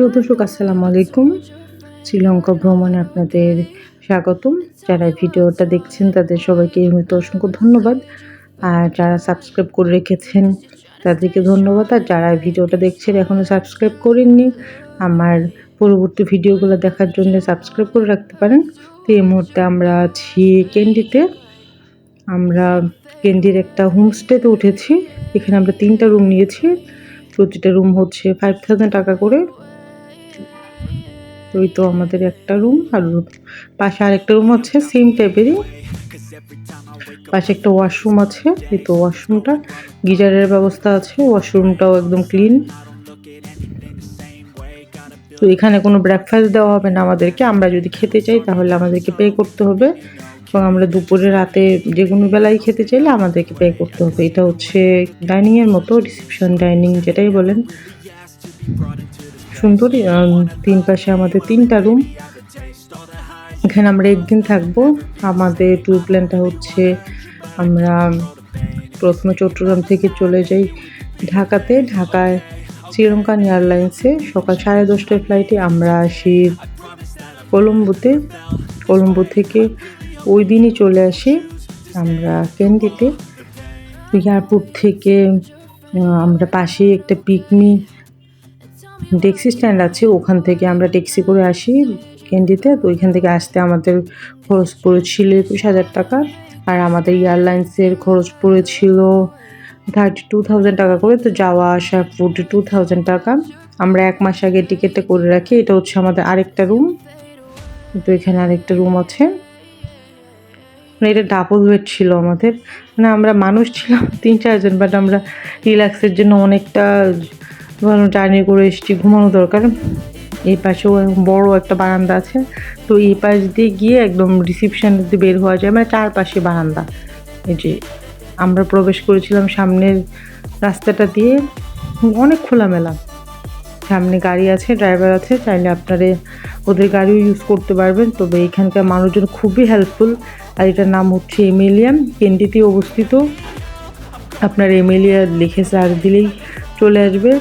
প্রিয় দর্শক, আসসালামু আলাইকুম। শ্রীলঙ্কা ভ্রমণে আপনাদের স্বাগতম। যারা ভিডিওটা দেখছেন, তাদের সবাইকে মুহূর্তে অসংখ্য ধন্যবাদ। আর যারা সাবস্ক্রাইব করে রেখেছেন, তাদেরকে ধন্যবাদ। আর যারা ভিডিওটা দেখছেন এখনও সাবস্ক্রাইব করেননি, আমার পরবর্তী ভিডিওগুলো দেখার জন্য সাবস্ক্রাইব করে রাখতে পারেন। তো এই মুহূর্তে আমরা আছি ক্যান্ডিতে আমরা ক্যান্ডির একটা হোমস্টেতে উঠেছি। এখানে আমরা তিনটা রুম নিয়েছি। প্রতিটা রুম হচ্ছে ফাইভ থাউজেন্ড টাকা করে। তো এই তো আমাদের একটা রুম আর পাশে আরেকটা রুম আছে সেম টাইপেরই পাশে একটা ওয়াশরুম আছে, এই তো ওয়াশরুমটা গিজারের ব্যবস্থা আছে ওয়াশরুমটাও একদম ক্লিন তো এখানে কোনো ব্রেকফাস্ট দেওয়া হবে না আমাদেরকে, আমরা যদি খেতে চাই তাহলে আমাদেরকে পে করতে হবে। এবং আমরা দুপুরে রাতে যে কোনো বেলায় খেতে চাইলে আমাদেরকে পে করতে হবে। এটা হচ্ছে ডাইনিংয়ের মতো রিসেপশন ডাইনিং যেটাই বলেন। সুন্দর তিন পাশে আমাদের তিনটা রুম এখানে আমরা একদিন থাকব। আমাদের ট্যুর প্ল্যানটা হচ্ছে আমরা প্রথমে চট্টগ্রাম থেকে চলে যাই ঢাকাতে। ঢাকায় শ্রীলঙ্কান এয়ারলাইন্সে সকাল সাড়ে দশটার ফ্লাইটে আমরা আসি কলম্বোতে। কলম্বো থেকে ওই দিনই চলে আসি আমরা ক্যান্ডিতে এয়ারপোর্ট থেকে আমরা পাশে একটা পিকনিক ট্যাক্সি স্ট্যান্ড আছে, ওখান থেকে আমরা ট্যাক্সি করে আসি ক্যান্ডিতে তো ওইখান থেকে আসতে আমাদের খরচ পড়েছিল একুশ হাজার টাকা। আর আমাদের এয়ারলাইন্সের খরচ পড়েছিল থার্টি টু থাউজেন্ড টাকা করে। তো যাওয়া আসা ফোর্টি টু থাউজেন্ড টাকা। আমরা এক মাস আগে টিকিটটা করে রাখি। এটা হচ্ছে আমাদের আরেকটা রুম তো এখানে আরেকটা রুম আছে। মানে এটা ডাবল বেড ছিল আমাদের। মানে আমরা মানুষ ছিলাম তিন চারজন বাট আমরা রিল্যাক্সের জন্য অনেকটা ভালো জার্নি করে এসেছি ঘুমানো দরকার। এই পাশেও বড় একটা বারান্দা আছে। তো এই পাশ দিয়ে গিয়ে একদম রিসিপশান বের হওয়া যায় মানে চারপাশে বারান্দা। এই যে আমরা প্রবেশ করেছিলাম সামনের রাস্তাটা দিয়ে, অনেক খোলামেলা। সামনে গাড়ি আছে ড্রাইভার আছে, চাইলে আপনারা ওদের গাড়িও ইউজ করতে পারবেন। তবে এখানকার মানুষজন খুবই হেল্পফুল আর এটার নাম হচ্ছে এমিলিয়াম কেন্ডিতে অবস্থিত। আপনার এমিলিয়া লিখে সার্চ দিলেই চলে আসবে।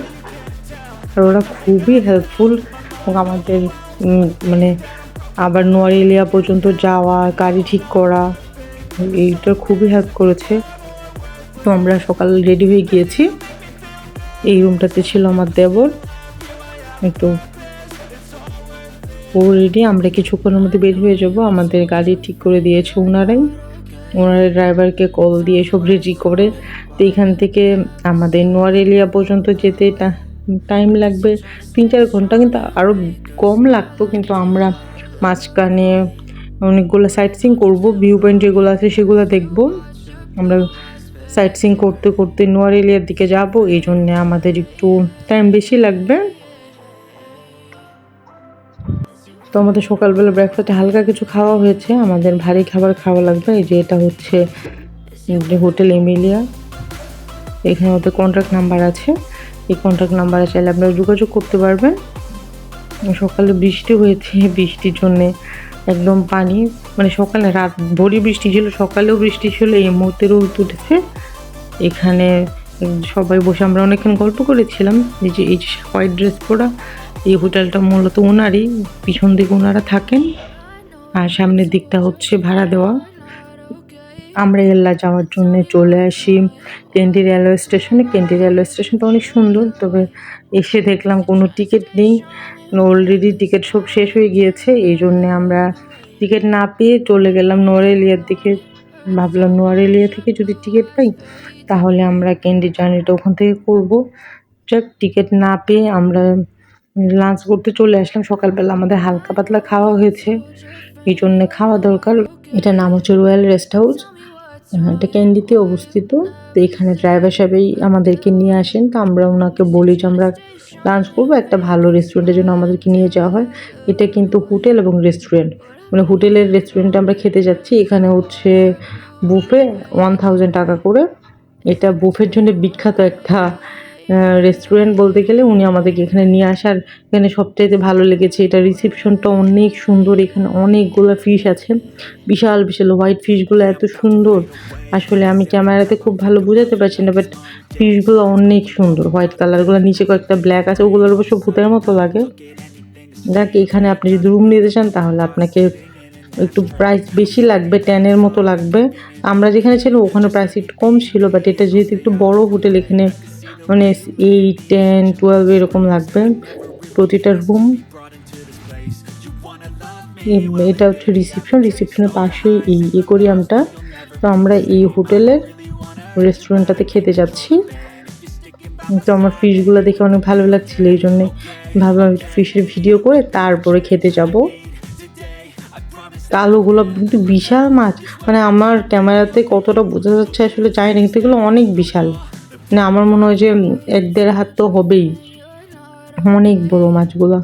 আর ওরা খুবই হেল্পফুল এবং আমাদের মানে আবার নোয়ারেলিয়া পর্যন্ত যাওয়া, গাড়ি ঠিক করা, এইটা খুবই হেল্প করেছে। তো আমরা সকাল রেডি হয়ে গিয়েছি। এই রুমটাতে ছিল আমার দেবর। একটু ও রেডি আমরা কিছুক্ষণের মধ্যে বের হয়ে যাব। আমাদের গাড়ি ঠিক করে দিয়েছে ওনারাই ওনারা ড্রাইভারকে কল দিয়ে সব রেডি করে, তো এখান থেকে আমাদের নোয়ারেলিয়া পর্যন্ত যেতে টাইম লাগবে। তিন চার ঘণ্টা কিন্তু আরও কম লাগতো, কিন্তু আমরা মাঝখানে অনেকগুলো সাইট সিং করব ভিউ পয়েন্ট যেগুলো আছে সেগুলো দেখব। আমরা সাইট সিং করতে করতে নোয়ারেলিয়ার দিকে যাব, এই জন্যে আমাদের একটু টাইম বেশি লাগবে। তো আমাদের সকালবেলা ব্রেকফাস্টে হালকা কিছু খাওয়া হয়েছে, আমাদের ভারী খাবার খাওয়া লাগবে, এই যে এটা হচ্ছে হোটেল এমিলিয়া এখানে ওদের কন্ট্যাক্ট নাম্বার আছে। এই কন্ট্যাক্ট নাম্বারে চাইলে আপনারা যোগাযোগ করতে পারবেন। সকালে বৃষ্টি হয়েছে, বৃষ্টির জন্যে একদম পানি মানে সকালে রাত ভোরই বৃষ্টি ছিল, সকালেও বৃষ্টি ছিল, এই মুহূর্তে রোদ উঠেছে। এখানে সবাই বসে আমরা অনেকক্ষণ গল্প করেছিলাম, এই যে এই যে হোয়াইট ড্রেস পরা, এই হোটেলটা মূলত ওনারই, পিছন দিকে ওনারা থাকেন। আর সামনের দিকটা হচ্ছে ভাড়া দেওয়া। আমরা এল্লা যাওয়ার জন্য চলে আসি। কেন্দ্রি রেলওয়ে স্টেশনে। কেন্দ্রি রেলওয়ে স্টেশনটা অনেক সুন্দর, তবে এসে দেখলাম কোনো টিকিট নেই। অলরেডি টিকিট সব শেষ হয়ে গিয়েছে, এই জন্যে আমরা টিকিট না পেয়ে চলে গেলাম নোয়ারেলিয়ার দিকে। ভাবলাম নোয়ারেলিয়া থেকে যদি টিকিট পাই, তাহলে আমরা ক্যান্ডি জার্নিটা ওখান থেকে করব। যাক, টিকিট না পেয়ে আমরা লাঞ্চ করতে চলে আসলাম। সকালবেলা আমাদের হালকা পাতলা খাওয়া হয়েছে, এই জন্যে খাওয়া দরকার। এটার নাম হচ্ছে রয়্যাল রেস্ট হাউস এটা ক্যান্ডিতে অবস্থিত। তো এখানে ড্রাইভার সাহেবই আমাদেরকে নিয়ে আসেন। তো আমরা ওনাকে বলি যে, আমরা লাঞ্চ করব, একটা ভালো রেস্টুরেন্টের জন্য আমাদেরকে নিয়ে যাওয়া হয়। এটা কিন্তু হোটেল এবং রেস্টুরেন্ট মানে হোটেলের রেস্টুরেন্টে আমরা খেতে যাচ্ছি। এখানে হচ্ছে বুফে ওয়ান থাউজেন্ড টাকা করে। এটা বুফের জন্য বিখ্যাত একটা রেস্টুরেন্ট বলতে গেলে উনি আমাদেরকে এখানে নিয়ে আসার এখানে সবচাইতে ভালো লেগেছে এটা রিসেপশনটা অনেক সুন্দর। এখানে অনেকগুলো ফিশ আছে। বিশাল বিশাল হোয়াইট ফিশগুলো এত সুন্দর। আসলে আমি ক্যামেরাতে খুব ভালো বোঝাতে পারছি না বাট ফিশগুলো অনেক সুন্দর। হোয়াইট কালারগুলো নিচে কয়েকটা ব্ল্যাক আছে, ওগুলোর অবশ্য ভূতের মতো লাগে। দেখ এখানে আপনি যদি রুম নিতে চান, তাহলে আপনাকে একটু প্রাইস বেশি লাগবে টেনের মতো লাগবে। আমরা যেখানে ছিলাম, ওখানে প্রাইস একটু কম ছিল বাট এটা যেহেতু একটু বড় হোটেল এখানে মানে এইট টেন টুয়েলভ এরকম লাগবে। প্রতিটা রুম এটা হচ্ছে রিসেপশন রিসেপশনের পাশে এই একুরিয়ামটা তো আমরা এই হোটেলের রেস্টুরেন্টটাতে খেতে যাচ্ছি। তো আমার ফিশগুলো দেখে অনেক ভালো লাগছিল, এই জন্যে ভাবলাম একটু ফিশের ভিডিও করে তারপরে খেতে যাব। কালোগুলো কিন্তু বিশাল মাছ। মানে আমার ক্যামেরাতে কতটা বোঝা যাচ্ছে আসলে জানি না, কিন্তু এগুলো অনেক বিশাল। মানে আমার মনে হয় যে এক দেড় হাত তো হবেই। অনেক বড় মাছগুলো।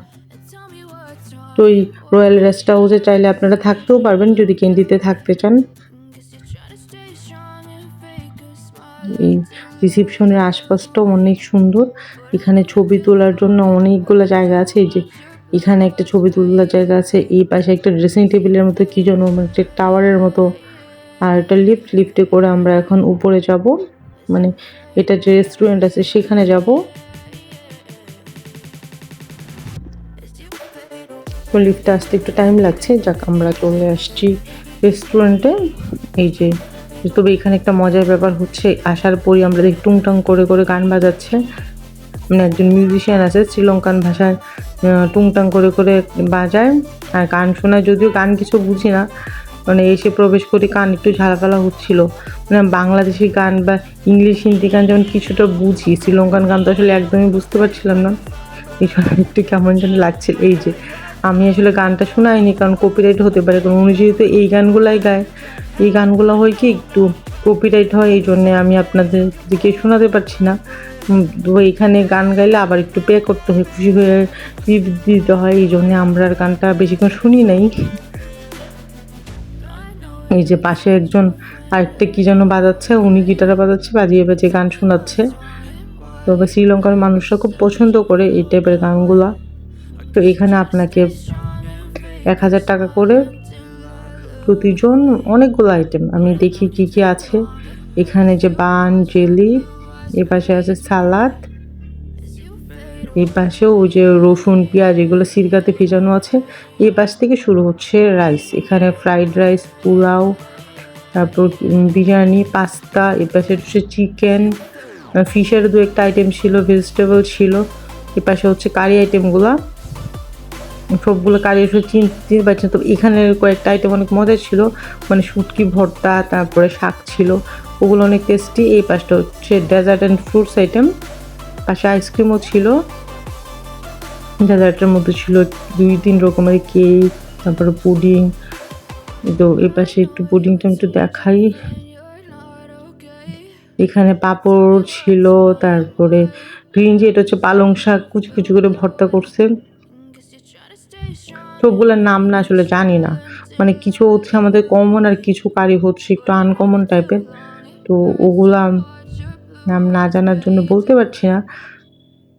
তো এই রয়্যাল রেস্ট হাউসে চাইলে আপনারা থাকতেও পারবেন যদি কেন্দ্রিতে থাকতে চান। এই রিসিপশনের আশপাশটাও অনেক সুন্দর। এখানে ছবি তোলার জন্য অনেকগুলো জায়গা আছে। এই যে এখানে একটা ছবি তোলার জায়গা আছে। এই পাশে একটা ড্রেসিং টেবিলের মতো, কী যেন একটা টাওয়ারের মতো। আর একটা লিফট লিফটে করে আমরা এখন উপরে যাব। মানে এটা যে রেস্টুরেন্ট আছে, সেখানে যাব। তো লিফটে আসতে একটু টাইম লাগছে, যাক আমরা চলে আসছি রেস্টুরেন্টে এই যে, তবে এখানে একটা মজার ব্যাপার হচ্ছে, আসার পরই আমরা দেখি টুংটাং করে করে গান বাজাচ্ছে। মানে একজন মিউজিশিয়ান আছে, শ্রীলঙ্কান ভাষায় টুংটাং করে করে বাজায়। আর গান শোনায়, যদিও গান কিছু বুঝি না মানে এসে প্রবেশ করি কান একটু ঝালাপালা হচ্ছিল। মানে বাংলাদেশি গান বা ইংলিশ হিন্দি গান যেমন কিছুটা বুঝি, শ্রীলঙ্কান গান তো আসলে একদমই বুঝতে পারছিলাম না। এই একটু কেমন যেন লাগছিল। এই যে, আমি আসলে গানটা শোনাইনি কারণ কপিরাইট হতে পারে। কারণ উনি যেহেতু এই গানগুলাই গায়, এই গানগুলো হয় কি একটু কপিরাইট হয়, এই জন্যে আমি আপনাদের দিকে শোনাতে পারছি না। তো এখানে গান গাইলে আবার একটু পে করতে হয়, খুশি হয়ে দিতে হয়, এই জন্যে আমরা গানটা বেশিক্ষণ শুনি নাই। এই যে পাশে একজন আরেকটা কি যেন বাজাচ্ছে, উনি গিটারে বাজাচ্ছে, বাজিয়ে বাজিয়ে গান শোনাচ্ছে। তবে শ্রীলঙ্কার মানুষরা খুব পছন্দ করে এই টাইপের গানগুলা। তো এখানে আপনাকে এক হাজার টাকা করে প্রতিজন অনেকগুলো আইটেম আমি দেখি কি কি আছে। এখানে যে বান, জেলি, এ পাশে আছে সালাদ এই পাশেও ওই যে রসুন, পেঁয়াজ এগুলো সিরকাতে ভেজানো আছে। এই পাশ থেকে শুরু হচ্ছে রাইস। এখানে ফ্রাইড রাইস, পোলাও, তারপর বিরিয়ানি, পাস্তা এ পাশে হচ্ছে চিকেন ফিশের দু একটা আইটেম ছিল ভেজিটেবল ছিল। এ পাশে হচ্ছে কারি আইটেমগুলো সবগুলো কারি এসে চিনতে পারছি না তবে এখানের কয়েকটা আইটেম অনেক মজার ছিল। মানে শুটকি ভর্তা, তারপরে শাক ছিল। ওগুলো অনেক টেস্টি এই পাশটা হচ্ছে ডেজার্ট অ্যান্ড ফ্রুটস আইটেম পাশে আইসক্রিমও ছিল। ডেজার্টের মধ্যে ছিল দুই তিন রকমের কেক তারপরে পুডিং তো এ পাশে একটু পুডিংটা একটু দেখাই। এখানে পাঁপড় ছিল, তারপরে গ্রিন যে এটা হচ্ছে পালং শাক, কুচি কুচি করে ভর্তা করছে। সবগুলোর নাম না আসলে জানি না। মানে কিছু হচ্ছে আমাদের কমন আর কিছু কারি হচ্ছে একটু আনকমন টাইপের তো ওগুলা নাম না জানার জন্য বলতে পারছি না।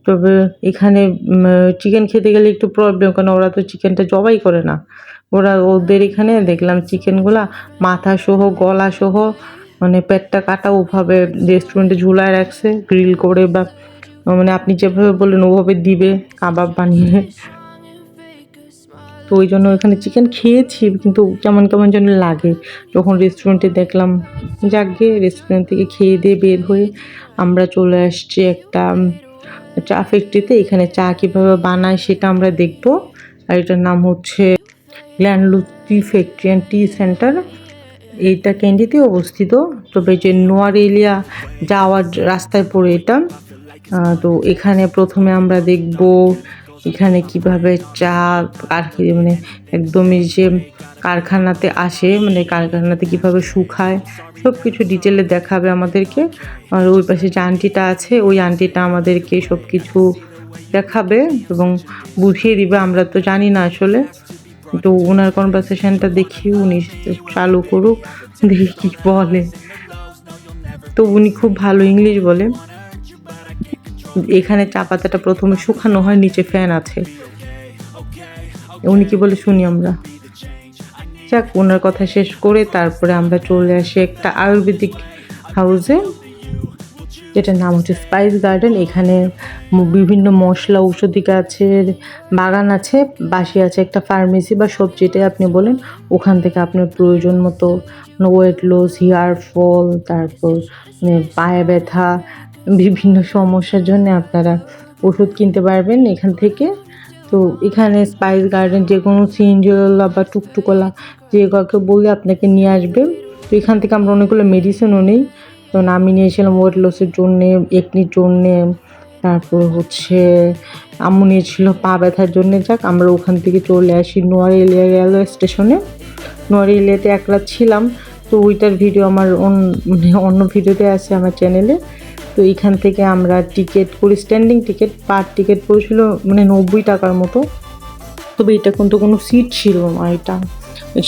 তবে এখানে চিকেন খেতে গেলে একটু প্রবলেম কারণ ওরা তো চিকেনটা জবাই করে না। ওরা ওদের এখানে দেখলাম চিকেনগুলা মাথা সহ গলা সহ মানে পেটটা কাটা ওভাবে রেস্টুরেন্টে ঝুলায় রাখছে গ্রিল করে বা মানে আপনি যেভাবে বললেন ওভাবে দিবে, কাবাব বানিয়ে। তো ওই জন্য ওখানে চিকেন খেয়েছি, কিন্তু কেমন কেমন যেন লাগে। যখন রেস্টুরেন্টে দেখলাম, যাকে রেস্টুরেন্ট থেকে খেয়ে দিয়ে বের হয়ে আমরা চলে আসছি একটা চা ফ্যাক্টরিতে এখানে চা কীভাবে বানায় সেটা আমরা দেখব। আর এটার নাম হচ্ছে ল্যান্ডলু tea factory and tea center. এইটা ক্যান্ডিতে অবস্থিত। তবে যে নোয়ার এলিয়া যাওয়ার রাস্তায় পড়ে এটা। তো এখানে প্রথমে আমরা দেখব এখানে কীভাবে চা কারখানা মানে একদমই যে কারখানাতে আসে মানে কারখানাতে কীভাবে শুকায় সব কিছু ডিটেলে দেখাবে আমাদেরকে। আর ওই পাশে যে আন্টিটা আছে, ওই আন্টিটা আমাদেরকে সব কিছু দেখাবে এবং বুঝিয়ে দিবে, আমরা তো জানি না আসলে। তো ওনার কনভারসেশনটা দেখি, উনি চালু করুক, দেখি কি বলে। তো উনি খুব ভালো ইংলিশ বলে। এখানে চা পাতাটা প্রথমে শুকানো হয়, নিচে ফ্যান আছে। উনি কি বলে শুনি আমরা? যাক ওনার কথা শেষ করে তারপরে আমরা চলে আসি একটা আয়ুর্বেদিক হাউসে, যেটার নাম হচ্ছে স্পাইস গার্ডেন। এখানে বিভিন্ন মশলা, ঔষধি গাছের বাগান আছে বাসি আছে একটা ফার্মেসি বা সবজিটাই আপনি বলেন। ওখান থেকে আপনার প্রয়োজন মতো ওয়েট লস হেয়ার ফল তারপর পায়ে ব্যথা বিভিন্ন সমস্যার জন্য আপনারা ওষুধ কিনতে পারবেন এখান থেকে। তো এখানে স্পাইস গার্ডেন যে কোনো সিনজলা বা টুকটুকলা যে কাউকে বললে আপনাকে নিয়ে আসবে। তো এখান থেকে আমরা অনেকগুলো মেডিসিনও নিই। তো আমি নিয়েছিলাম ওয়েট লসের জন্যে একনির জন্যে, তারপর হচ্ছে আম্মু নিয়েছিল পা ব্যথার জন্যে। যাক, আমরা ওখান থেকে চলে আসি নোয়ারেলিয়া রেলওয়ে স্টেশনে নোয়ারেলিয়াতে এক রাত ছিলাম। তো ওইটার ভিডিও আমার মানে অন্য ভিডিওতে আছে আমার চ্যানেলে তো এইখান থেকে আমরা টিকিট করি স্ট্যান্ডিং টিকিট পার টিকিট পড়েছিল মানে নব্বই টাকার মতো। তবে এটা কিন্তু কোনো সিট ছিল না এটা।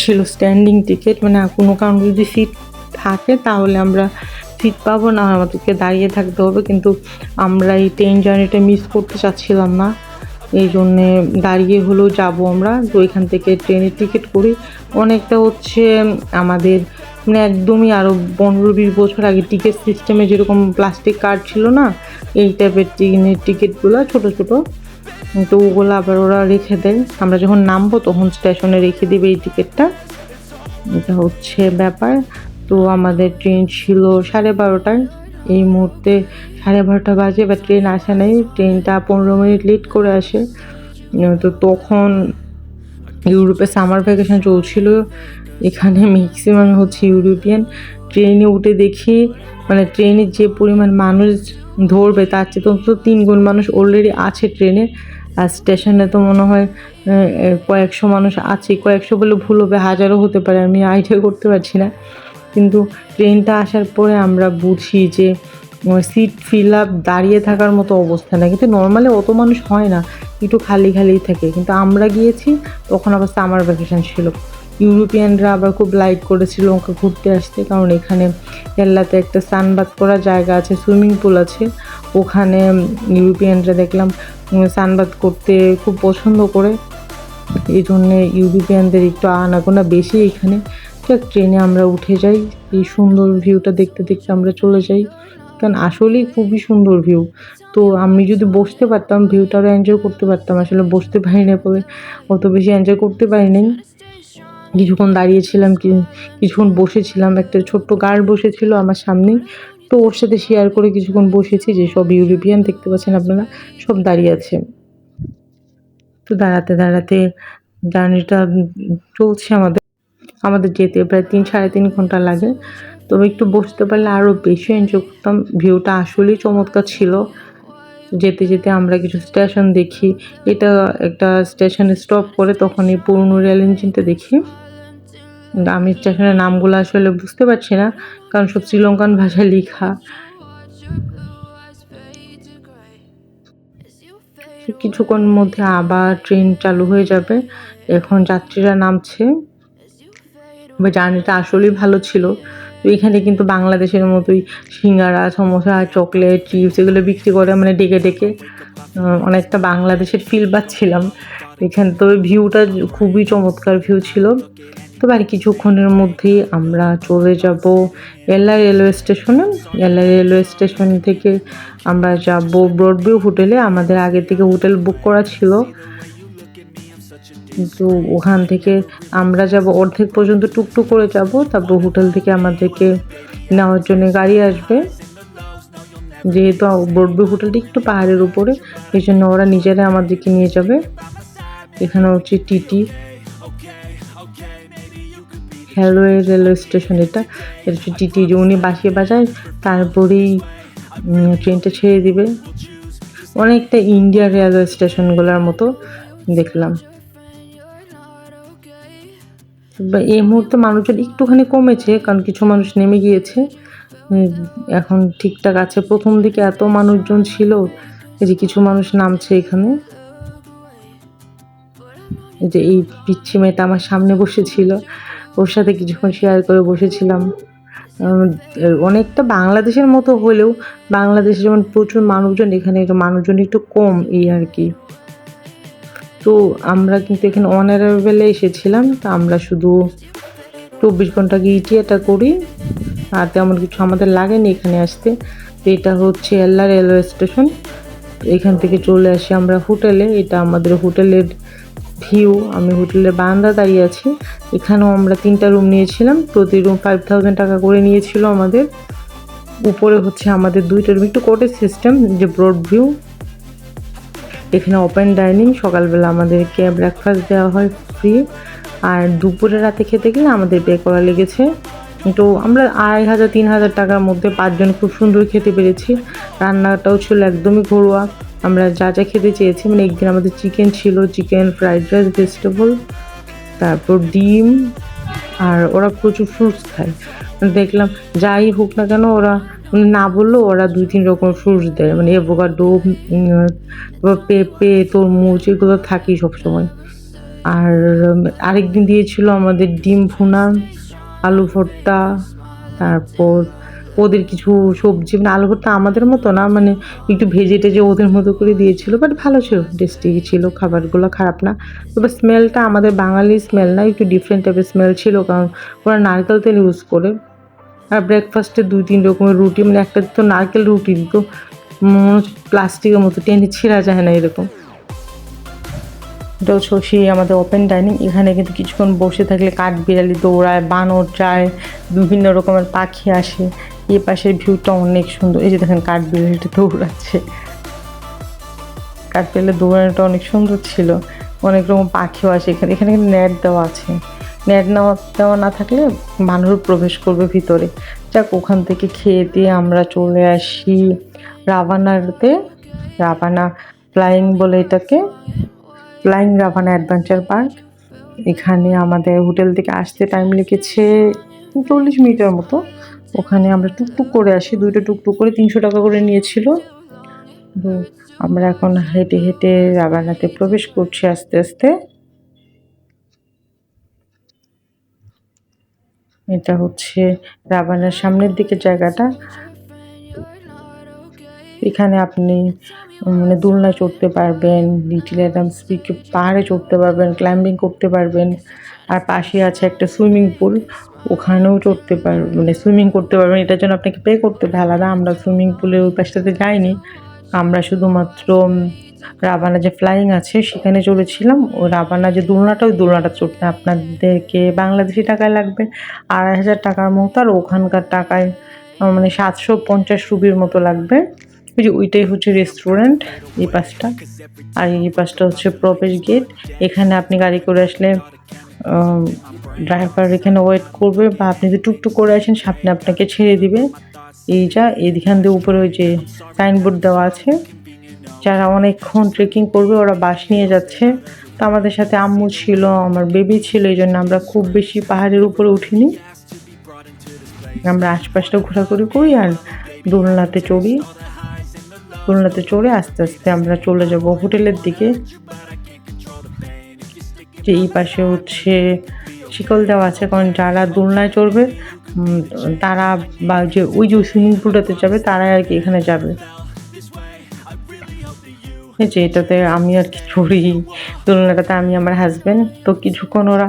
ছিল স্ট্যান্ডিং টিকিট মানে কোনো কারণে যদি সিট থাকে তাহলে আমরা সিট পাবো না, আমাদেরকে দাঁড়িয়ে থাকতে হবে। কিন্তু আমরা এই ট্রেন জার্নিটা মিস করতে চাচ্ছিলাম না। এই জন্যে দাঁড়িয়ে হলেও যাব আমরা। তো এখান থেকে ট্রেনের টিকিট করি। অনেকটা হচ্ছে আমাদের মানে একদমই আরও পনেরো বিশ বছর আগে টিকিট সিস্টেমে যেরকম প্লাস্টিক কার্ড ছিল না, এই টাইপের টিকিটগুলো ছোটো ছোটো। তো ওগুলো আবার ওরা রেখে দেয়। আমরা যখন নামবো তখন স্টেশনে রেখে দিবে এই টিকিটটা এটা হচ্ছে ব্যাপার। তো আমাদের ট্রেন ছিল সাড়ে বারোটায়। এই মুহূর্তে সাড়ে বারোটা বাজে বা ট্রেন আসে নাই। ট্রেনটা পনেরো মিনিট লেট করে আসে। তো তখন ইউরোপে সামার ভ্যাকেশন চলছিল। এখানে ম্যাক্সিমাম হচ্ছে ইউরোপিয়ান ট্রেনে উঠে দেখি মানে ট্রেনে যে পরিমাণ মানুষ ধরবে, তার চেয়ে তো তিন গুণ মানুষ অলরেডি আছে ট্রেনে আর স্টেশনে তো মনে হয় কয়েকশো মানুষ আছে, কয়েকশো বলে ভুল হবে, হাজারও হতে পারে, আমি আইডিয়া করতে পারছি না। কিন্তু ট্রেনটা আসার পরে আমরা বুঝি যে সিট ফিল আপ দাঁড়িয়ে থাকার মতো অবস্থা না। কিন্তু নর্মালি অত মানুষ হয় না, একটু খালি খালিই থাকে। কিন্তু আমরা গিয়েছি, তখন আবার সামার ভ্যাকেশন ছিল। ইউরোপিয়ানরা আবার খুব লাইক করেছিল ওকে ঘুরতে আসতে, কারণ এখানে কেল্লাতে একটা সানবাদ করার জায়গা আছে, সুইমিং পুল আছে। ওখানে ইউরোপিয়ানরা দেখলাম সানবাদ করতে খুব পছন্দ করে। এই জন্যে ইউরোপিয়ানদের একটু আনাগোনা বেশি এখানে। যাক, ট্রেনে আমরা উঠে যাই, এই সুন্দর ভিউটা দেখতে দেখতে আমরা চলে যাই। কারণ আসলেই খুবই সুন্দর ভিউ তো আমি যদি বসতে পারতাম ভিউটা আরও এনজয় করতে পারতাম, আসলে বসতে পারি না বলে অত বেশি এনজয় করতে পারিনি কিছুক্ষণ দাঁড়িয়েছিলাম কিছুক্ষণ বসেছিলাম। একটা ছোট্ট গার্ড বসেছিল আমার সামনেই তো ওর সাথে শেয়ার করে কিছুক্ষণ বসেছি যে সব ইউরোপিয়ান দেখতে পাচ্ছেন আপনারা, সব দাঁড়িয়ে আছে। তো দাঁড়াতে দাঁড়াতে জার্নিটা চলছে আমাদের। আমাদের যেতে প্রায় তিন, সাড়ে তিন ঘণ্টা লাগে। তবে একটু বসতে পারলে আরও বেশি এনজয় করতাম। ভিউটা আসলেই চমৎকার ছিল। যেতে যেতে আমরা কিছু স্টেশন দেখি। এটা একটা স্টেশনে স্টপ করে তখন এই পুরনো রেল ইঞ্জিনটা দেখি। আমি এখানে নামগুলো আসলে বুঝতে পারছি না, কারণ সব শ্রীলঙ্কান ভাষায় লেখা। কিছুক্ষণ মধ্যে আবার ট্রেন চালু হয়ে যাবে, এখন যাত্রীরা নামছে। বা জার্নিটা আসলেই ভালো ছিল। তো এখানে কিন্তু বাংলাদেশের মতোই সিঙ্গারা, সমোসা, চকলেট, চিপস এগুলো বিক্রি করে মানে ডেকে ডেকে অনেকটা বাংলাদেশের ফিল পাচ্ছিলাম। এখানে তো ভিউটা খুবই চমৎকার ভিউ ছিল। তবে আর কিছুক্ষণের মধ্যেই আমরা চলে যাব এল্লা রেলওয়ে স্টেশনে। এল্লা রেলওয়ে স্টেশন থেকে আমরা যাব ব্রডভিউ হোটেলে। আমাদের আগে থেকে হোটেল বুক করা ছিল। তো ওখান থেকে আমরা যাব অর্ধেক পর্যন্ত টুকটুক করে যাব। তারপর হোটেল থেকে আমাদেরকে নেওয়ার জন্য গাড়ি আসবে। যেহেতু বড়বি হোটেলটা একটু পাহাড়ের উপরে এই জন্য ওরা নিজেরা আমাদেরকে নিয়ে যাবে। এখানে হচ্ছে টিটি। হ্যালোয়ে রেলওয়ে স্টেশন এটা। এটা হচ্ছে টিটি উনি বাসিয়ে বাজায়, তারপরেই ট্রেনটা ছেড়ে দিবে। অনেকটা ইন্ডিয়া রেলওয়ে স্টেশনগুলোর মতো দেখলাম। এই মুহূর্তে মানুষজন একটুখানি কমেছে, কারণ কিছু মানুষ নেমে গিয়েছে। এখন ঠিকঠাক আছে। প্রথম দিকে এত মানুষজন ছিল যে কিছু মানুষ নামছে এখানে। যে এই পিচ্ছি মেয়েটা আমার সামনে বসেছিল। ওর সাথে কিছুক্ষণ শেয়ার করে বসেছিলাম। অনেকটা বাংলাদেশের মতো হলেও বাংলাদেশে যেমন প্রচুর মানুষজন, এখানে মানুষজন একটু কম এই আর কি। তো আমরা কিন্তু এখানে অনারেবেলে এসেছিলাম, তো আমরা শুধু চব্বিশ ঘণ্টা গিয়ে ইটিয়াটা করি। আর তেমন কিছু আমাদের লাগেনি এখানে আসতে। তো এটা হচ্ছে এল্লা রেলওয়ে স্টেশন। এখান থেকে চলে আসি আমরা হোটেলে। এটা আমাদের হোটেলের ভিউ আমি হোটেলের বারান্দা দাঁড়িয়ে আছি। এখানেও আমরা তিনটা রুম নিয়েছিলাম। প্রতি রুম ফাইভ থাউজেন্ড টাকা করে নিয়েছিল আমাদের। উপরে হচ্ছে আমাদের দুইটা রুম একটু কোটেজ সিস্টেম যে ব্রড ভিউ এখানে ওপেন ডাইনিং সকালবেলা আমাদেরকে ব্রেকফাস্ট দেওয়া হয় ফ্রি আর দুপুরে রাতে খেতে গেলে আমাদের পে করা লেগেছে। তো আমরা আড়াই হাজার, তিন হাজার টাকার মধ্যে পাঁচজন খুব সুন্দর খেতে পেরেছি। রান্নাটাও ছিল একদমই ঘরোয়া। আমরা যা যা খেতে চেয়েছি মানে একদিন আমাদের চিকেন ছিল চিকেন ফ্রাইড রাইস ভেজিটেবল তারপর ডিম, আর ওরা প্রচুর ফ্রুটস খায়। মানে দেখলাম যাই হোক না কেন ওরা মানে না বললেও ওরা দুই তিন রকম ফ্রুটস দেয় মানে এভোকাডো পেঁপে, তরমুজ, এগুলো থাকেই সবসময়। আর আরেকদিন দিয়েছিল আমাদের ডিম ভুনা, আলু ভর্তা, তারপর ওদের কিছু সবজি মানে আলু ভর্তা আমাদের মতো না মানে একটু ভেজে টেজে ওদের মতো করে দিয়েছিল বাট ভালো ছিল টেস্টি ছিল, খাবারগুলো খারাপ না। তবে স্মেলটা আমাদের বাঙালি স্মেল না, একটু ডিফারেন্ট টাইপের স্মেল ছিল, কারণ ওরা নারকেল তেল ইউজ করে। আর ব্রেকফাস্টে দুই তিন রকমের রুটি মানে একটা তো নারকেল রুটি হচ্ছে প্লাস্টিকের মতো টেনে ছিঁড়া যায় না এরকম। এটা হচ্ছে সেই আমাদের ওপেন ডাইনিং এখানে কিন্তু কিছুক্ষণ বসে থাকলে কাঠ বিড়ালি দৌড়ায়, বানর যায়, বিভিন্ন রকমের পাখি আসে। এই পাশের ভিউটা অনেক সুন্দর। এই যে দেখেন, কাঠ বিড়ালিটা দৌড়াচ্ছে। কাঠ বিড়ালি দৌড়ানোটা অনেক সুন্দর ছিল। অনেক রকম পাখিও আসে এখানে। এখানে কিন্তু নেট দেওয়া আছে। নেট নেওয়া, দেওয়া না থাকলে মানুষ প্রবেশ করবে ভিতরে। যাক, ওখান থেকে খেয়ে দিয়ে আমরা চলে আসি রাভানাতে রাভানা ফ্লাইং বলে এটাকে। ফ্লাইং রাভানা অ্যাডভেঞ্চার পার্ক এখানে আমাদের হোটেল থেকে আসতে টাইম লেগেছে চল্লিশ মিনিটের মতো। ওখানে আমরা টুকটুক করে আসি, দুইটা টুকটুক করে তিনশো টাকা করে নিয়েছিল। তো আমরা এখন হেঁটে হেঁটে রাভানাতে প্রবেশ করছি আস্তে আস্তে। এটা হচ্ছে রাবানার সামনের দিকের জায়গাটা। এখানে আপনি মানে দোলনায় চড়তে পারবেন, লিটিল অ্যাডামস পিক পাহাড়ে চড়তে পারবেন, ক্লাইম্বিং করতে পারবেন। আর পাশে আছে একটা সুইমিং পুল। ওখানেও চড়তে পারবেন মানে সুইমিং করতে পারবেন। এটার জন্য আপনাকে পে করতে হবে। আলাদা আমরা সুইমিং পুলের ওই পাশটাতে যাইনি। আমরা শুধুমাত্র রাবানা যে ফ্লাইং আছে, সেখানে চলেছিলাম ও রাবানা যে দোলনাটা, ওই দোলনাটা চড়তে আপনাদেরকে বাংলাদেশি টাকায় লাগবে। আড়াই হাজার টাকার মতো, আর ওখানকার টাকায় মানে সাতশো পঞ্চাশ রুপির মতো লাগবে। ওই যে ওইটাই হচ্ছে রেস্টুরেন্ট এই পাশটা। আর এই পাশটা হচ্ছে প্রবেশ গেট এখানে আপনি গাড়ি করে আসলে ড্রাইভার এখানে ওয়েট করবে বা আপনি যদি টুকটুক করে আসেন, সামনে আপনাকে ছেড়ে দিবে। এই যা, এইখান দিয়ে উপরে ওই যে সাইনবোর্ড দেওয়া আছে। যারা অনেকক্ষণ ট্রেকিং করবে, ওরা বাস নিয়ে যাচ্ছে। তো আমাদের সাথে আম্মু ছিল, আমার বেবি ছিল, এই জন্য আমরা খুব বেশি পাহাড়ের উপরে উঠিনি। আমরা আশপাশটা ঘোরাঘুরি করি আর দোলনাতে চড়ি। দোলনাতে চড়ে আস্তে আস্তে আমরা চলে যাব হোটেলের দিকে। যে এই পাশে হচ্ছে শিকল দেওয়া আছে, কারণ যারা দোলনায় চড়বে তারা বা যে ওই যে সুইমিং পুলটাতে যাবে তারাই আর কি এখানে যাবে। যে এটাতে আমি আর কি চড়ি। দোলনাটাতে আমি আমার হাজব্যান্ড তো কিছুক্ষণ ওরা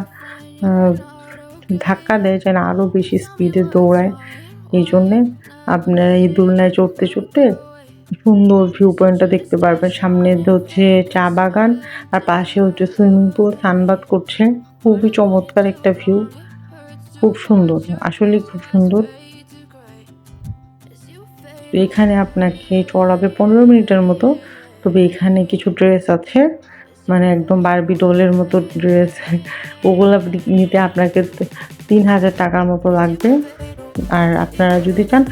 ধাক্কা দেয় যেন আরও বেশি স্পিডে দৌড়ায়। এই জন্যে আপনারা এই দোলনায় চড়তে চড়তে সুন্দর ভিউ পয়েন্টটা দেখতে পারবেন। সামনে হচ্ছে চা বাগান, আর পাশে হচ্ছে সুইমিং পুল সানবাদ করছে। খুবই চমৎকার একটা ভিউ খুব সুন্দর আসলে খুব সুন্দর। এখানে আপনাকে চড়াবে পনেরো মিনিটের মতো। তবে এখানে কিছু ড্রেস আছে। মানে একদম বারবি ডলের মতো ড্রেস ওগুলো নিতে আপনাকে তিন হাজার টাকার মতো লাগবে। আর আপনারা যদি চান,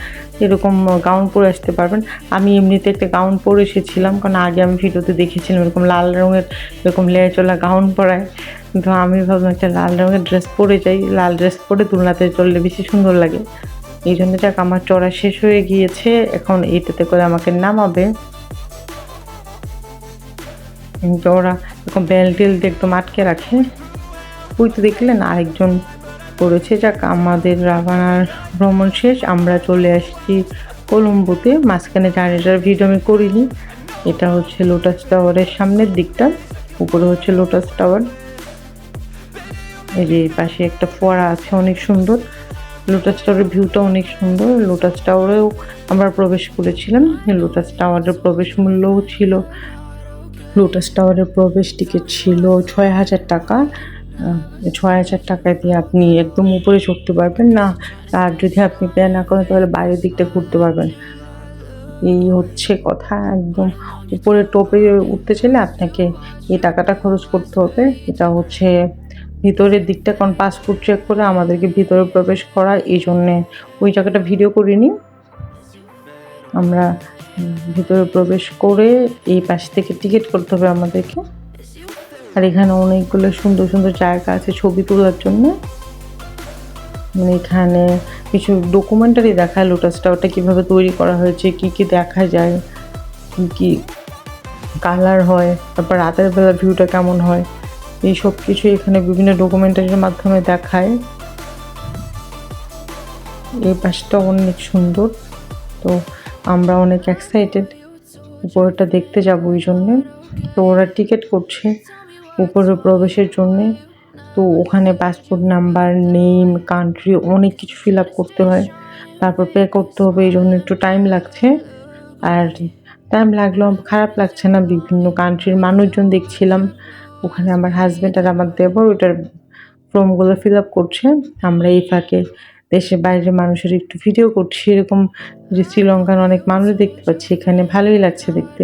এরকম গাউন পরে আসতে পারবেন। আমি এমনিতে একটা গাউন পরে এসেছিলাম, কারণ আগে আমি ভিডিওতে দেখেছিলাম এরকম লাল রঙের, এরকম লেয়ার চলা গাউন পরায়। কিন্তু আমি ভাবলাম একটা লাল রঙের ড্রেস পরে যাই। লাল ড্রেস পরে তুলনাতে চললে বেশি সুন্দর লাগে। এই জন্য যাক, আমার চড়া শেষ হয়ে গিয়েছে। এখন এইটাতে করে আমাকে নামাবে। ওরা এরকম বেল টেল দিয়ে একদম আটকে রাখে। ওই তো দেখলেন আরেকজন করেছে যাক, আমাদের রাভানার ভ্রমণ শেষ। আমরা চলে আসছি কলম্বোতে। মাঝখানে জার্নিটার ভিডিও আমি করিনি। এটা হচ্ছে লোটাস টাওয়ারের সামনের দিকটা। উপরে হচ্ছে লোটাস টাওয়ার এই যে পাশে একটা ফোয়ারা আছে, অনেক সুন্দর। লোটাস টাওয়ারের ভিউটা অনেক সুন্দর। লোটাস টাওয়ারেও আমরা প্রবেশ করেছিলাম। লোটাস টাওয়ারের প্রবেশ মূল্যও ছিল লোটাস টাওয়ারের প্রবেশ টিকিট ছিল ছয় হাজার টাকা। ছয় হাজার টাকা দিয়ে আপনি একদম উপরে চড়তে পারবেন না। আর যদি আপনি প্ল্যান না করেন, তাহলে বাইরের দিকটা ঘুরতে পারবেন। এই হচ্ছে কথা, একদম উপরে টোপে উঠতে চাইলে আপনাকে এই টাকাটা খরচ করতে হবে। এটা হচ্ছে ভিতরের দিকটা, কারণ পাসপোর্ট চেক করে আমাদেরকে ভিতরে প্রবেশ করা, এই জন্যে ওই জায়গাটা ভিডিও করিনি। আমরা ভিতরে প্রবেশ করে এই পাশ থেকে টিকিট করতে হবে আমাদেরকে। আর এখানে অনেকগুলো সুন্দর সুন্দর জায়গা আছে ছবি তোলার জন্য। মানে এখানে কিছু ডকুমেন্টারি দেখায় লোটাসটা ওটা কীভাবে তৈরি করা হয়েছে, কি কি দেখা যায়, কি কি কালার হয়, তারপর রাতের বেলা ভিউটা কেমন হয়, এই সব কিছু এখানে বিভিন্ন ডকুমেন্টারির মাধ্যমে দেখায়। এই পাশটা অনেক সুন্দর। তো আমরা অনেক এক্সাইটেড উপরেটা দেখতে যাব ওই জন্যে। তো ওরা টিকিট করছে। উপরে প্রবেশের জন্যে। তো ওখানে পাসপোর্ট নাম্বার নেম কান্ট্রি অনেক কিছু ফিল আপ করতে হয়। তারপর পে করতে হবে, এই জন্য একটু টাইম লাগছে। আর টাইম লাগল, খারাপ লাগছে না, বিভিন্ন কান্ট্রির মানুষজন দেখছিলাম। ওখানে আমার হাজব্যান্ড আর আমার দেবর ওইটার ফর্মগুলো ফিল আপ করছে। আমরা এই ফাঁকে দেশের বাইরের মানুষের একটু ভিডিও করছি। এরকম যে শ্রীলঙ্কার অনেক মানুষ দেখতে পাচ্ছি। এখানে ভালোই লাগছে দেখতে।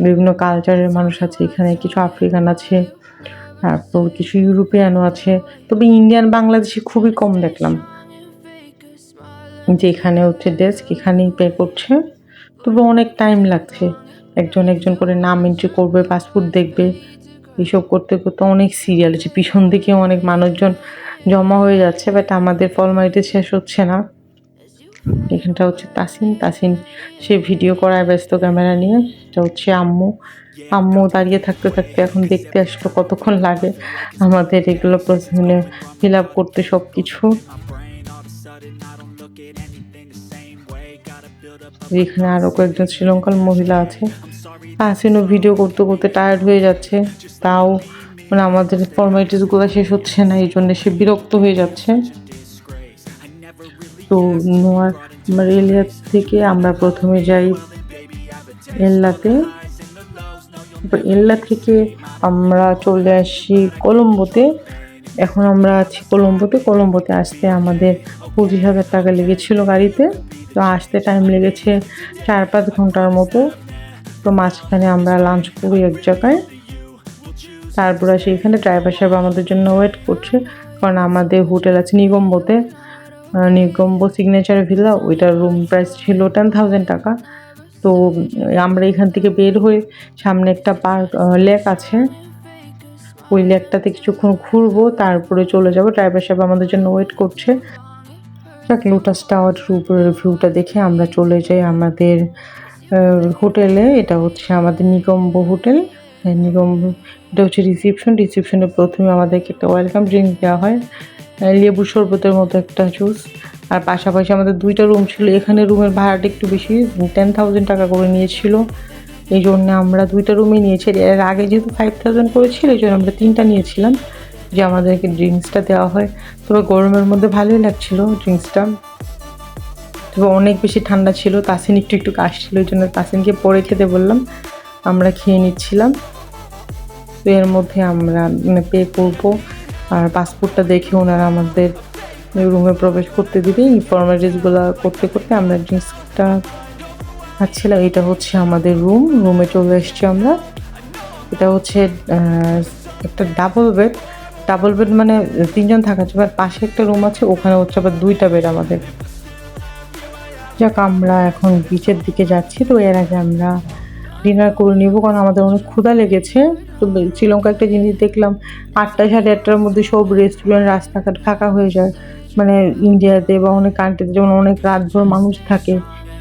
বিভিন্ন কালচারের মানুষ আছে, এখানে কিছু আফ্রিকান আছে, তারপর কিছু ইউরোপিয়ানও আছে। তবে ইন্ডিয়ান বাংলাদেশি খুবই কম দেখলাম। যে এখানে হচ্ছে ডেস্ক এখানেই পে করছে। তবে অনেক টাইম লাগছে। একজন একজন করে নাম এন্ট্রি করবে পাসপোর্ট দেখবে। এইসব করতে করতে অনেক সিরিয়াল আছে। পিছন দিকে অনেক মানুষজন জমা হয়ে যাচ্ছে বাট আমাদের ফলমারিটি শেষ হচ্ছে না। এখানটা হচ্ছে তাসিন। তাসিন, সে ভিডিও করায় ব্যস্ত ক্যামেরা নিয়ে। এটা হচ্ছে আম্মু। আম্মু দাঁড়িয়ে থাকতে থাকতে এখন দেখতে আসলো কতক্ষণ লাগে। আমাদের এগুলো প্রশ্নে ফিল আপ করতে সব কিছু এখানে আরও কয়েকজন শ্রীলঙ্কার মহিলা আছে। হাসিনও ভিডিও করতে করতে টায়ার্ড হয়ে যাচ্ছে। তাও মানে আমাদের ফর্মালিটিসগুলো শেষ হচ্ছে না, এই জন্য সে বিরক্ত হয়ে যাচ্ছে। তো নোয়ার আমার এলিয়া থেকে আমরা প্রথমে যাই এল্লাতে। এল্লা থেকে আমরা চলে আসি কলম্বোতে। এখন আমরা আছি কলম্বোতে। কলম্বোতে আসতে আমাদের পঁচিশ হাজার টাকা লেগেছিল গাড়িতে। তো আসতে টাইম লেগেছে চার পাঁচ ঘণ্টার মতো। তো মাঝখানে আমরা লাঞ্চ করি এক জায়গায়। তারপর আসি এখানে। ড্রাইভার সাহেব আমাদের জন্য ওয়েট করছে। কারণ আমাদের হোটেল আছে নিগম্বতে। নিগম্ব সিগনেচার ভিলা ওইটার রুম প্রাইস ছিল টেন থাউজেন্ড টাকা। তো, আমরা এখান থেকে বের হয়ে সামনে একটা পার্ক লেক আছে। ওই লেকটাতে কিছুক্ষণ ঘুরবো, তারপরে চলে যাব। ড্রাইভার সাহেব আমাদের জন্য ওয়েট করছে। লোটাস টাওয়ার উপরের ভিউটা দেখে আমরা চলে যাই আমাদের হোটেলে এটা হচ্ছে আমাদের নিগম্ব হোটেল নিগম্ব, এটা হচ্ছে রিসিপশন রিসিপশনে প্রথমে আমাদেরকে একটা ওয়েলকাম ড্রিঙ্ক দেওয়া হয়। লেবু শরবতের মতো একটা জুস আর পাশাপাশি আমাদের দুইটা রুম ছিল। এখানে রুমের ভাড়াটা একটু বেশি টেন থাউজেন্ড টাকা করে নিয়েছিল। এই জন্য আমরা দুইটা রুমই নিয়েছি। এর আগে যেহেতু ফাইভ থাউজেন্ড করেছিল, এই জন্য আমরা তিনটা নিয়েছিলাম, যে আমাদেরকে ড্রিঙ্কসটা দেওয়া হয়। তবে গরমের মধ্যে ভালোই লাগছিল ড্রিঙ্কসটা তবে অনেক বেশি ঠান্ডা ছিল। তাসিন একটু একটু কাশছিল ওই জন্য তাসিনকে পরে খেতে বললাম। আমরা খেয়ে নিচ্ছিলাম। তো এর মধ্যে আমরা পে করব আর পাসপোর্টটা দেখে ওনারা আমাদের রুমে প্রবেশ করতে দিবে। এই ফর্মালিটিসগুলো করতে করতে আমরা ড্রিঙ্কসটা খাচ্ছিলাম এটা হচ্ছে আমাদের রুম রুমে চলে এসেছি আমরা। এটা হচ্ছে একটা ডাবল বেড ডাবল বেড মানে তিনজন থাকা যাবে। পাশে একটা রুম আছে, ওখানে হচ্ছে আবার দুইটা বেড আমাদের। যাক, আমরা এখন বিচের দিকে যাচ্ছি। তো এর আগে আমরা ডিনার করে নিব, কারণ আমাদের অনেক ক্ষুধা লেগেছে। তো শ্রীলঙ্কা একটা জিনিস দেখলাম আটটা সাড়ে আটটার মধ্যে সব রেস্টুরেন্ট রাস্তাঘাট ফাঁকা হয়ে যায়। মানে ইন্ডিয়াতে বা অনেক কান্ট্রিতে যেমন অনেক রাতভর মানুষ থাকে,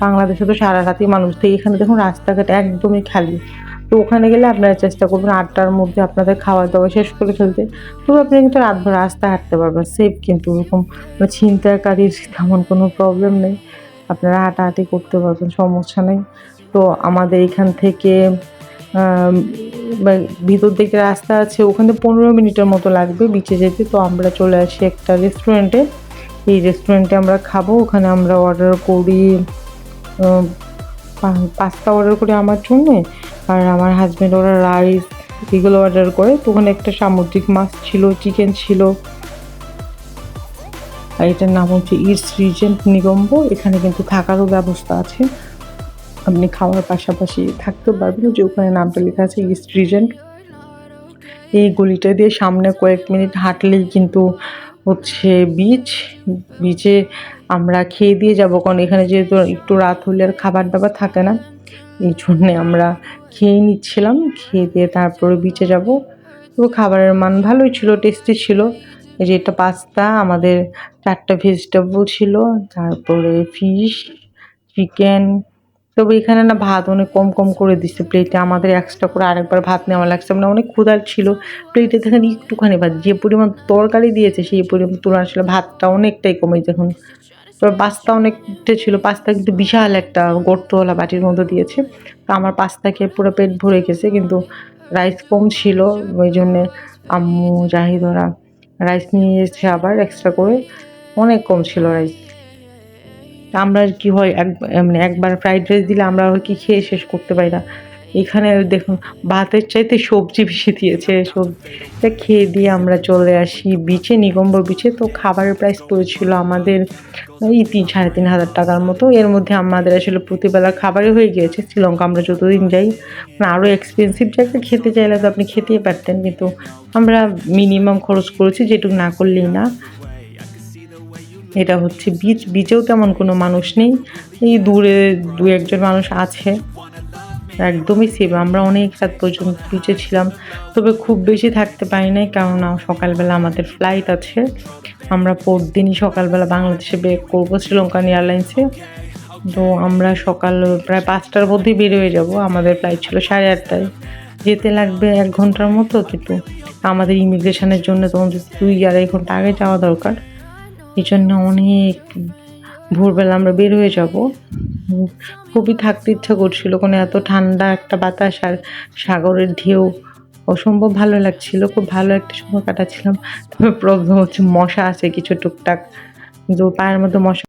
বাংলাদেশে তো সারা রাতই মানুষ থাকে। এখানে দেখুন রাস্তাঘাট একদমই খালি। তো ওখানে গেলে আপনারা চেষ্টা করবেন আটটার মধ্যে আপনাদের খাওয়া দাওয়া শেষ করে ফেলতে। তো আপনি কিন্তু রাতভর রাস্তায় হাঁটতে পারবেন সেফ কিন্তু ওরকম মানে ছিনতাইকারীর তেমন কোনো প্রবলেম নেই। আপনারা হাঁটাহাঁটি করতে পারবেন, সমস্যা নেই। তো আমাদের এখান থেকে ভিতর দিকে রাস্তা আছে, ওখানে পনেরো মিনিটের মতো লাগবে বিচে যেতে। তো আমরা চলে আসি একটা রেস্টুরেন্টে এই রেস্টুরেন্টে আমরা খাব। ওখানে আমরা অর্ডার করি পাস্তা অর্ডার করি আমার জন্য। আর আমার হাজব্যান্ড ওরা রাইস এগুলো অর্ডার করে। তো ওখানে একটা সামুদ্রিক মাছ ছিল চিকেন ছিল। আর এটার নাম হচ্ছে ইস্ট রিজেন্ট নিগম্ব এখানে কিন্তু থাকারও ব্যবস্থা আছে। আপনি খাওয়ার পাশাপাশি থাকতেও পারবেন। যে ওখানে নামটা লেখা আছে ইস্ট রিজেন্ট এই গলিটা দিয়ে সামনে কয়েক মিনিট হাঁটলেই কিন্তু হচ্ছে বিচ বিচে আমরা খেয়ে দিয়ে যাব, কারণ এখানে যেহেতু একটু রাত হলে আর খাবার দাবার থাকে না, এই জন্যে আমরা খেয়ে নিচ্ছিলাম। খেয়ে দিয়ে তারপরে বিচে যাব। তো খাবারের মান ভালোই ছিল টেস্টি ছিল। এই যে এটা পাস্তা আমাদের চারটা ভেজিটেবল ছিল, তারপরে ফিশ চিকেন তবে এখানে না ভাত অনেক কম কম করে দিচ্ছে। প্লেটে আমাদের এক্সট্রা করে আরেকবার ভাত নেওয়া লাগছে। মানে অনেক ক্ষুধার ছিল। প্লেটে দেখেন একটুখানি ভাত, যে পরিমাণ তরকারি দিয়েছে, সেই পরিমাণ তুলনা আসলে ভাতটা অনেকটাই কমে দেখুন তবে পাস্তা অনেকটা ছিল। পাস্তা কিন্তু বিশাল একটা গর্তওয়ালা বাটির মধ্যে দিয়েছে। তো আমার পাস্তা খেয়ে পুরো পেট ভরে গেছে। কিন্তু রাইস কম ছিল। ওই জন্যে আম্মু জাহিদরা রাইস নিয়ে এসেছে আবার এক্সট্রা করে। অনেক কম ছিল রাইস আমরা আর কি হয়, এক মানে একবার ফ্রাইড রাইস দিলে আমরা কি খেয়ে শেষ করতে পারি না। এখানে দেখুন, ভাতের চাইতে সবজি বেশি দিয়েছে, সবজিটা খেয়ে দিয়ে আমরা চলে আসি বিচে নিগম্ব বিচে তো খাবারের প্রাইস পড়েছিল আমাদের, এই তিন, সাড়ে তিন হাজার টাকার মতো। এর মধ্যে আমাদের আসলে প্রতিবেলা খাবারই হয়ে গিয়েছে। শ্রীলঙ্কা আমরা যতদিন যাই মানে আরও এক্সপেন্সিভ জায়গায় খেতে চাইলে তো আপনি খেতেই পারতেন। কিন্তু আমরা মিনিমাম খরচ করেছি, যেটুকু না করলেই না। এটা হচ্ছে বিচ বিচেও তেমন কোনো মানুষ নেই। এই দূরে দু একজন মানুষ আছে। একদমই সেফ আমরা অনেক রাত পর্যন্ত বিচে ছিলাম। তবে খুব বেশি থাকতে পারি নাই কেননা সকালবেলা আমাদের ফ্লাইট আছে। আমরা পরদিনই সকালবেলা বাংলাদেশে বের করব শ্রীলঙ্কান এয়ারলাইন্সে তো আমরা সকাল প্রায় পাঁচটার মধ্যেই বের হয়ে যাব। আমাদের ফ্লাইট ছিল সাড়ে আটটায়। যেতে লাগবে এক ঘণ্টার মতো, কিন্তু আমাদের ইমিগ্রেশনের জন্য তোমাদের দুই আড়াই ঘণ্টা আগে যাওয়া দরকার। এই জন্য অনেক ভোরবেলা আমরা বের হয়ে যাব। খুবই থাকতে ইচ্ছা করছিল, কোনো এত ঠান্ডা একটা বাতাস আর সাগরের ঢেউ। অসম্ভব ভালো লাগছিল, খুব ভালো একটা সময় কাটাচ্ছিলাম। তবে প্রবলেম হচ্ছে মশা আছে, কিছু টুকটাক। কিন্তু পায়ের মতো মশা